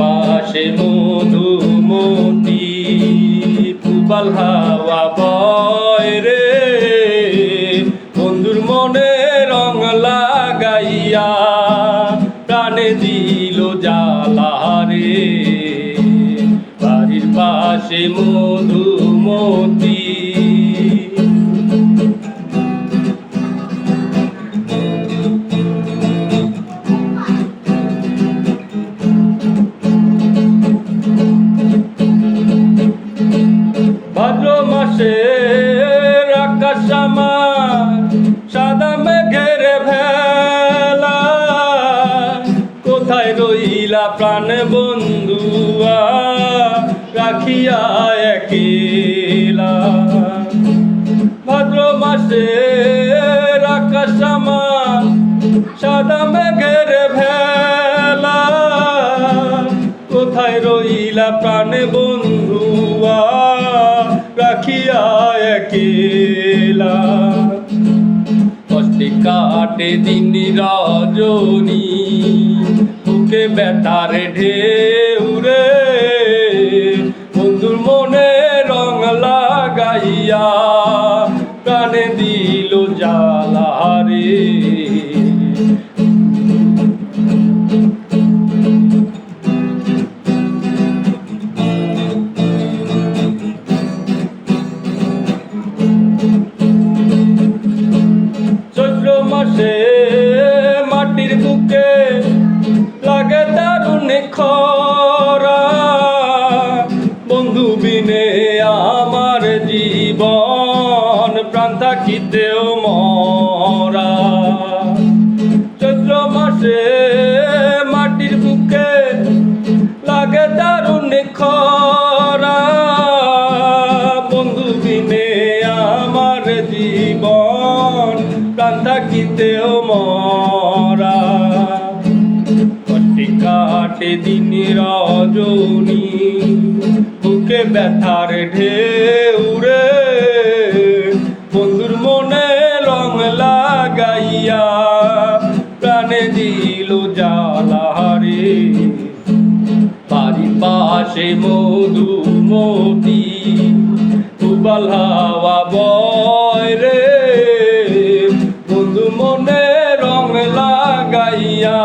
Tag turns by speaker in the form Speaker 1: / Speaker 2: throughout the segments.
Speaker 1: পাশে মধুমতি পুবাল হাওয়া প্রাণে দিল জালা রে বাড়ির পাশে মধুমতি রইলা প্রাণ বন্ধুয়া, রাখিয়া একেলা। ভাদ্র মাসে আকাশ সাদা মেঘের ভেলা। কোথায় রইলা প্রাণ বন্ধুয়া, রাখিয়া একেলা। কাটে দিন রজনী বুকে ব্যথার ঢেউ রে বন্ধুর মনে রং লাগাইয়া প্রাণে দিল জ্বালা রে চৈত্র মাসে প্রাণ থাকিতেও মরা। চৈত্র মাসে মাটির বুকে লাগে দারুণ খরা বন্ধু বিনে আমার জীবন প্রাণ থাকিতেও মরা কটি দিন রজনী, বুকে ব্যথার ঢেউ রে পাশে মধুমতি তুবাল হাওয়া বয় রে। বন্ধু মনে রং লাগাইয়া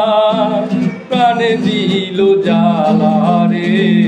Speaker 1: প্রাণে দিল জ্বালা রে।